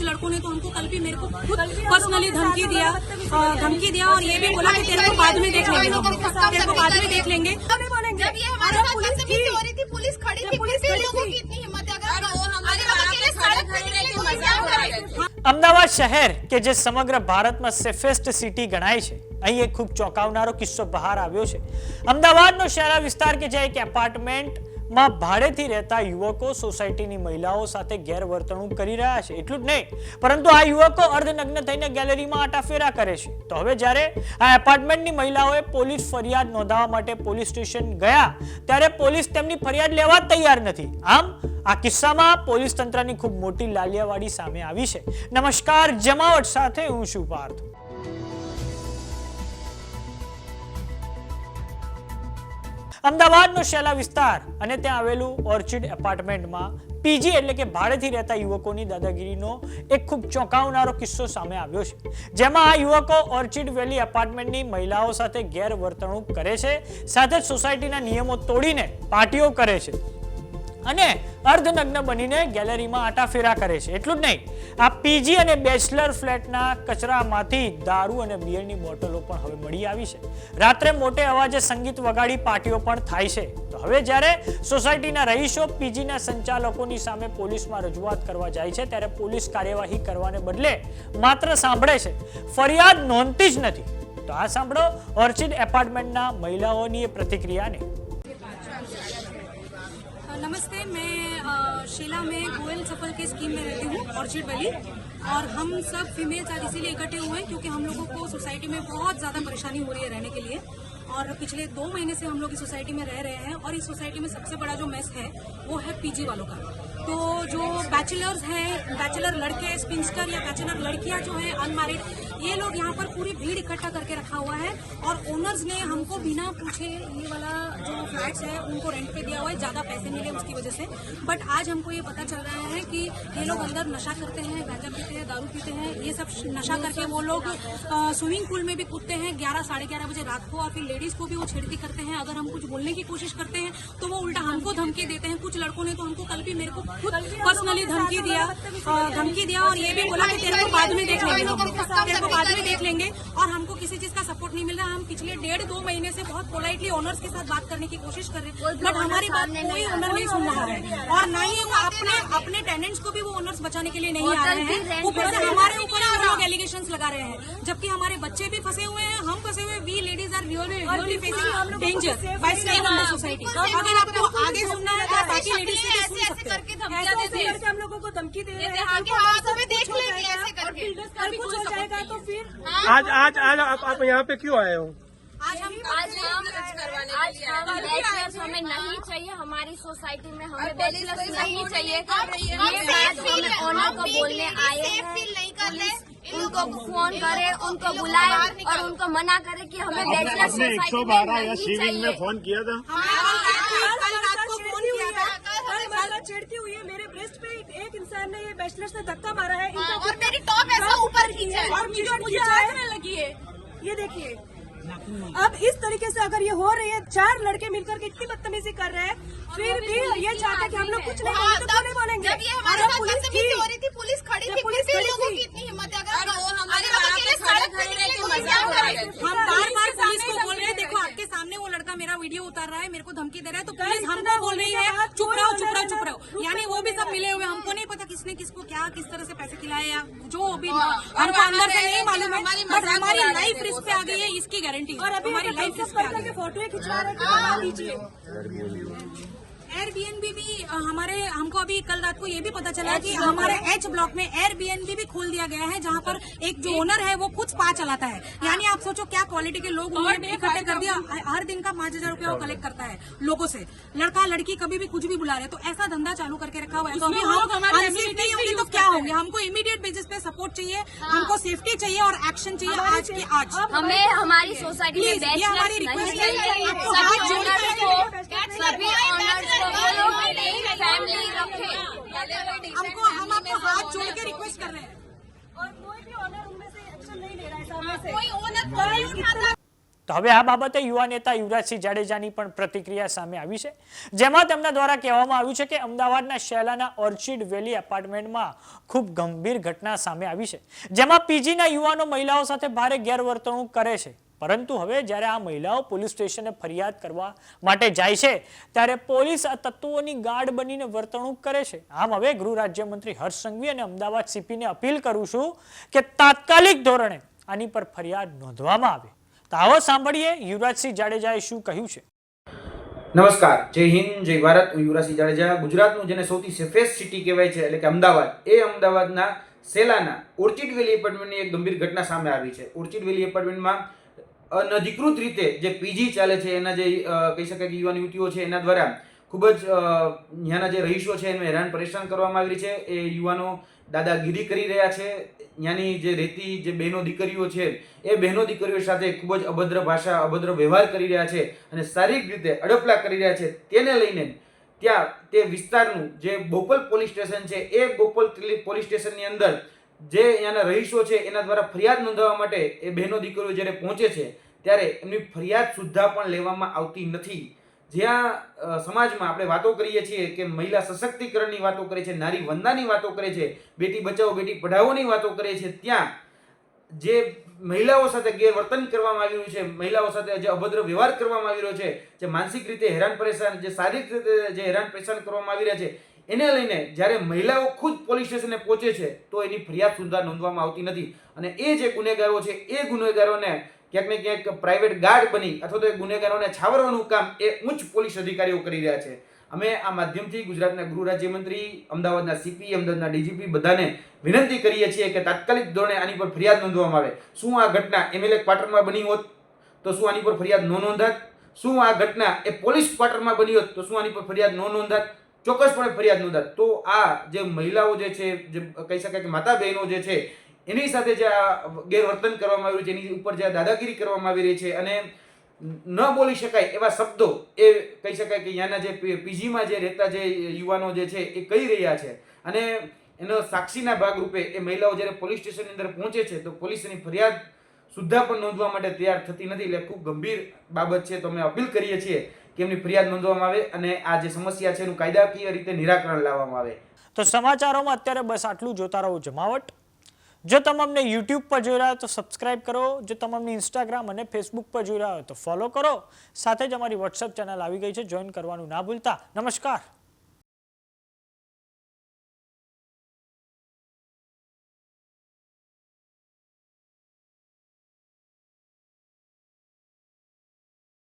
कुछ लड़कों ने तो हमको कल भी मेरे को खुद पर्सनली धमकी दिया अ, धमकी दिया और ये भी बोला कि तेरे को बाद में देख लेंगे हम तेरे को बाद में देख लेंगे जब ये हमारे साथ बदतमीजी हो रही थी पुलिस खड़ी थी पुलिस फिर लोगों की इतनी हिम्मत है अगर अगर हम अकेले सड़क पे निकले तो क्या करेंगे અમદાવાદ શહેર કે જે સમગ્ર ભારતમાં સેફેસ્ટ સિટી ગણાય છે અહીં એક ખૂબ ચોંકાવનારો કિસ્સો બહાર આવ્યો છે અમદાવાદનો શહેરા વિસ્તાર કે જ્યાં એક એપાર્ટમેન્ટમાં ભાડેથી રહેતા યુવકો સોસાયટીની મહિલાઓ સાથે ગેરવર્તણૂક કરી રહ્યા છે. એટલું જ નહીં, પરંતુ આ યુવકો અર્ધનગ્ન થઈને ગેલેરીમાં આટાફેરા કરે છે. તો હવે જ્યારે આ એપાર્ટમેન્ટની મહિલાઓએ પોલીસ ફરિયાદ નોંધાવવા માટે પોલીસ સ્ટેશન ગયા, ત્યારે પોલીસ તેમની ફરિયાદ લેવા તૈયાર નથી. આમ, આ કિસ્સામાં પોલીસ તંત્રની ખૂબ મોટી લાલિયાવાડી સામે આવી છે. નમસ્કાર, જમાવટ સાથે હું છું પાર્થ. અમદાવાદનો શેલા વિસ્તાર અને ત્યાં આવેલું ઓર્ચિડ એપાર્ટમેન્ટમાં પીજી એટલે કે ભાડેથી રહેતા યુવકોની દાદાગીરીનો એક ખૂબ ચોંકાવનારો કિસ્સો સામે આવ્યો છે. જેમાં આ યુવકો ઓર્ચિડ વેલી એપાર્ટમેન્ટની મહિલાઓ સાથે ગેરવર્તણૂક કરે છે, સાથે જ સોસાયટીના નિયમો તોડીને પાર્ટીઓ કરે છે. અને અર્ધનગ્ન બનીને ગેલેરીમાં આટાફેરા કરે છે. એટલું જ નહીં, આ પીજી અને બેચલર ફ્લેટના કચરામાંથી દારૂ અને બિયરની બોટલો પણ હવે મળી આવી છે. રાત્રે મોટે અવાજે સંગીત વગાડી પાર્ટીઓ પણ થાય છે. તો હવે જ્યારે સોસાયટીના રહીશો પીજીના સંચાલકોની સામે પોલીસમાં રજૂઆત કરવા જાય છે, ત્યારે પોલીસ કાર્યવાહી કરવાને બદલે માત્ર સાંભળે છે. ફરિયાદ નોંધતી જ નથી. તો આ સાંભળો ઓર્ચિડ એપાર્ટમેન્ટના મહિલાઓની પ્રતિક્રિયાને. नमस्ते, मैं शीला में गोयल सफल की स्कीम में रहती हूँ, ऑर्चिड वैली। और हम सब फीमेल्स आज इसीलिए इकट्ठे हुए हैं क्योंकि हम लोगों को सोसाइटी में बहुत ज़्यादा परेशानी हो रही है रहने के लिए। और पिछले दो महीने से हम लोग इस सोसाइटी में रह रहे हैं और इस सोसाइटी में सबसे बड़ा जो मेस है, वो है पीजी वालों का। तो जो बैचलर्स हैं बैचलर लड़के स्पिंस्टर या बैचलर लड़कियाँ जो हैं अनमैरिड ये लोग यहाँ पर पूरी भीड़ इकट्ठा करके रखा हुआ है और ओनर्स ने हमको बिना पूछे ये वाला जो फ्लैट्स है उनको रेंट पे दिया हुआ है ज़्यादा पैसे मिले उसकी वजह से। बट आज हमको ये पता चल रहा है कि ये लोग अंदर नशा करते हैं गांजा पीते हैं दारू पीते हैं ये सब नशा करके वो लोग स्विमिंग पूल में भी कूदते हैं ग्यारह साढ़े ग्यारह बजे रात को और फिर लेडीज़ को भी वो छेड़ती करते हैं। अगर हम कुछ बोलने की कोशिश करते हैं तो वो उल्टा हमको धमकी देते हैं। कुछ लड़कों ने तो हमको कल भी मेरे को खुद पर्सनली धमकी दिया धमकी दिया और ये भी बोला कि तेरे को बाद में देख लेंगे। तेरे को बाद में देख लेंगे। और हमको किसी चीज़ का सपोर्ट नहीं मिल रहा। हम पिछले डेढ़ दो महीने से बहुत पोलाइटली ओनर्स के साथ बात करने की कोशिश कर रहे हैं। बट हमारी बात कोई ओनर नहीं सुन रहा है। और ना ही वो अपने अपने टेनेंट्स को भी वो ओनर्स बचाने के लिए नहीं आ रहे हैं। ऊपर से हमारे ऊपर वो लोग एलिगेशन लगा रहे हैं। जबकि हमारे बच्चे भी फंसे हुए हैं। हम फंसे हुए we ladies are really facing danger by staying in the society अगर आपको आगे सुनना है तो बाकी लेडीज़ ऐसे ऐसे। करके हम लोगों को धमकी दे रहे हैं आगे हाँ तुम्हें देख लेंगे ऐसे कल कुछ हो जाएगा तो फिर आज आज आज आप, आप यहाँ पे क्यों आए हो? आज हम आज हम आज हम बैचलर्स हमें नहीं चाहिए हमारी सोसाइटी में हमें बैचलर्स नहीं चाहिए। ये बात हमें ओनर को बोलने आए हैं। फील नहीं कर उनको फ़ोन करे उनको बुलाए और उनको मना करे कि हमें बैचलर्स सोसाइटी में नहीं चाहिए। फ़ोन किया था कल रात को फ़ोन किया था कल माला छेड़ती हुई है मेरे ब्रेस्ट पे एक, एक इंसान ने ये बैचलर से धक्का मारा है। इनका और मेरी टॉप ऐसा ऊपर खींचा है। और मुझे लगी है। ये देखिए। अब इस तरीके से अगर ये हो रही है चार लड़के मिलकर के इतनी बदतमीजी कर रहे हैं फिर भी ये चाहते कि हम लोग कुछ नहीं हाँ, बोलेंगे तो नहीं बोलेंगे? जब ये हमारे साथ पुलिस बदतमीजी थी हो रही थी पुलिस खड़ी थी पुलिस खड़ी लोगों। की इतनी हिम्मत है? अगर अगर हम अकेले सड़क पे निकले क्या करेंगे हम बार बार पुलिस को बोल रहे हैं देखो आपके सामने वो लड़का मेरा वीडियो उतार रहा है मेरे को धमकी दे रहा है तो पुलिस हमको बोल रही है चुप रहो चुप रहो चुप रहो यानी वो भी सब मिले हुए हैं। हमको नहीं पता किसने किसको क्या किस तरह से पैसे खिलाए या जो भी हमको अंदर से नहीं मालूम है बट हमारी लाइफ रिस्क पे आ गई है इसकी गारंटी और अभी हमारी लाइफ रिस्क पे आ गई है। फ़ोटो खिंचवा रहे हैं। लीजिए एयरबीएनबी भी हमारे हमको अभी कल रात को ये भी पता चला कि हमारे एच ब्लॉक में एयरबीएनबी भी खोल दिया गया है जहाँ पर एक जो ओनर है वो खुद स्पा चलाता है। यानी आप सोचो क्या क्वालिटी के लोग इकट्ठे कर दिया हर दिन का पाँच हज़ार रूपया वो कलेक्ट करता है लोगों से। लड़का लड़की कभी भी कुछ भी बुला रहे तो ऐसा धंधा चालू करके रखा हुआ है। तो अभी हम अनसेफ नहीं होंगे तो क्या होंगे? हमको इमीडिएट बेसिस पे सपोर्ट चाहिए हमको सेफ्टी चाहिए और एक्शन चाहिए आज के आज। हमें हमारी सोसाइटी में हमारी request है। चाहिए आपको सभी हाथ जोड़ ओनर्स के को सभी ओनर्स को बोलो कि नहीं फैमिली रखे हमको हम आपको हाथ जोड़ के रिक्वेस्ट कर रहे हैं और कोई भी ऑनर उनमें से एक्शन नहीं ले रहा है सामने से कोई ओनर कोई उठाता તો હવે આ બાબતે યુવા નેતા યુવરાજસિંહ જાડેજાની પણ પ્રતિક્રિયા સામે આવી છે જેમાં તેમના દ્વારા કહેવામાં આવ્યું છે કે અમદાવાદના શેલાના ઓર્ચિડ વેલી એપાર્ટમેન્ટમાં ખૂબ ગંભીર ઘટના સામે આવી છે જેમાં પીજીના યુવાનો મહિલાઓ સાથે ભારે ગેરવર્તણૂક કરે છે પરંતુ હવે જ્યારે આ મહિલાઓ પોલીસ સ્ટેશને ફરિયાદ કરવા માટે જાય છે, ત્યારે પોલીસ આ તત્વોની ગાર્ડ બનીને વર્તણૂક કરે છે. આમ હવે ગૃહ રાજ્યમંત્રી હર્ષ સંઘવી અને અમદાવાદ સીપીને અપીલ કરું છું કે તાત્કાલિક ધોરણે આની પર ફરિયાદ નોંધવામાં આવે. તો આવો સાંભળીએ યુવરાજસિંહ જાડેજાએ શું કહ્યું છે. નમસ્કાર. જય હિન્દ, જય ભારત. હું યુવરાજસિંહ જાડેજા. ગુજરાતનું જેને સૌથી સેફેસ્ટ સિટી કહેવાય છે, એટલે કે અમદાવાદ, એ અમદાવાદના સેલાના ઓર્ચિડ વેલી એપાર્ટમેન્ટની એક ગંભીર ઘટના સામે આવી છે. ઓર્ચિડ વેલી એપાર્ટમેન્ટમાં અનધિકૃત રીતે જે પીજી ચાલે છે, એના જે કહી શકાય કે યુવાન યુવતીઓ છે, એના દ્વારા ખૂબ જ ત્યાંના જે રહીશો છે, એને હેરાન પરેશાન કરવામાં આવી રહી છે. એ યુવાનો દાદાગીરી કરી રહ્યા છે. ત્યાંની જે રહેતી જે બહેનો દીકરીઓ છે, એ બહેનો દીકરીઓ સાથે ખૂબ જ અભદ્ર ભાષા, અભદ્ર વ્યવહાર કરી રહ્યા છે અને શારીરિક રીતે અડપલા કરી રહ્યા છે. તેને લઈને ત્યાં તે વિસ્તારનું જે બોપલ પોલીસ સ્ટેશન છે, એ બોપલ પોલીસ સ્ટેશનની અંદર જે અહીંયાના રહીશો છે, એના દ્વારા ફરિયાદ નોંધાવવા માટે એ બહેનો દીકરીઓ જ્યારે પહોંચે છે, ત્યારે એમની ફરિયાદ સુદ્ધા પણ લેવામાં આવતી નથી. જ્યાં સમાજમાં આપણે વાતો કરીએ છીએ કે મહિલા સશક્તિકરણની વાતો કરે છે, નારી વંદનાની વાતો કરે છે, બેટી બચાવો, બેટી પઢાઓની વાતો કરે છે, ત્યાં જે મહિલાઓ સાથે ગેરવર્તન કરવામાં આવી રહ્યું છે, મહિલાઓ સાથે જે અભદ્ર વ્યવહાર કરવામાં આવી રહ્યો છે, જે માનસિક રીતે હેરાન પરેશાન, જે શારીરિક રીતે જે હેરાન પરેશાન કરવામાં આવી રહ્યા છે એને લઈને જ્યારે મહિલાઓ ખુદ પોલીસ સ્ટેશને પહોંચે છે, તો એની ફરિયાદ સુધા નોંધવામાં આવતી નથી. અને એ જે ગુનેગારો છે, એ ગુનેગારોને ક્યાંક ને ક્યાંક પ્રાઇવેટ ગાર્ડ બની અથવા તો એ ગુનેગારોને છાવરવાનું કામ એ ઉચ્ચ પોલીસ અધિકારીઓ કરી રહ્યા છે. અમે આ માધ્યમથી ગુજરાતના ગૃહ રાજ્યમંત્રી, અમદાવાદના સીપી અમદાવાદના ડીજીપી બધાને વિનંતી કરીએ છીએ કે તાત્કાલિક ધોરણે આની પર ફરિયાદ નોંધવામાં આવે. શું આ ઘટના એમએલએ ક્વાર્ટરમાં બની હોત, તો શું આની પર ફરિયાદ ન નોંધાત? શું આ ઘટના એ પોલીસ ક્વાર્ટરમાં બની હોત, તો શું આની પર ફરિયાદ ન નોંધાત? ચોક્કસપણે ફરિયાદ નોંધાત તો આ જે મહિલાઓ જે છે, જે કહી શકાય કે માતા બહેનો જે છે, એની સાથે જે આ ગેરવર્તન કરવામાં આવ્યું છે, એની ઉપર જે દાદાગીરી કરવામાં આવી રહી છે અને ન બોલી શકાય એવા શબ્દો એ કહી શકાય કે અહીંયાના જે પીજીમાં જે રહેતા જે યુવાનો જે છે, એ કહી રહ્યા છે. અને એનો સાક્ષીના ભાગરૂપે એ મહિલાઓ જ્યારે પોલીસ સ્ટેશનની અંદર પહોંચે છે, તો પોલીસની ફરિયાદ સુદ્ધા પણ નોંધવા માટે તૈયાર થતી નથી. એટલે ખૂબ ગંભીર બાબત છે, તો અમે અપીલ કરીએ છીએ કે એમની ફરિયાદ નોંધવામાં આવે અને આ જે સમસ્યા છે એનું કાયદાકીય રીતે નિરાકરણ લાવવામાં આવે. તો સમાચારોમાં અત્યારે બસ આટલું જોતા રહો જમાવટ. જો તમે યુટ્યુબ પર જોઈ રહ્યા તો સબસ્ક્રાઇબ કરો. જો તમે ઇન્સ્ટાગ્રામ અને ફેસબુક પર જોઈ રહ્યા હો તો ફોલો કરો. સાથે જ અમારી વોટ્સઅપ ચેનલ આવી ગઈ છે. જોઈન કરવાનું ના ભૂલતા. નમસ્કાર.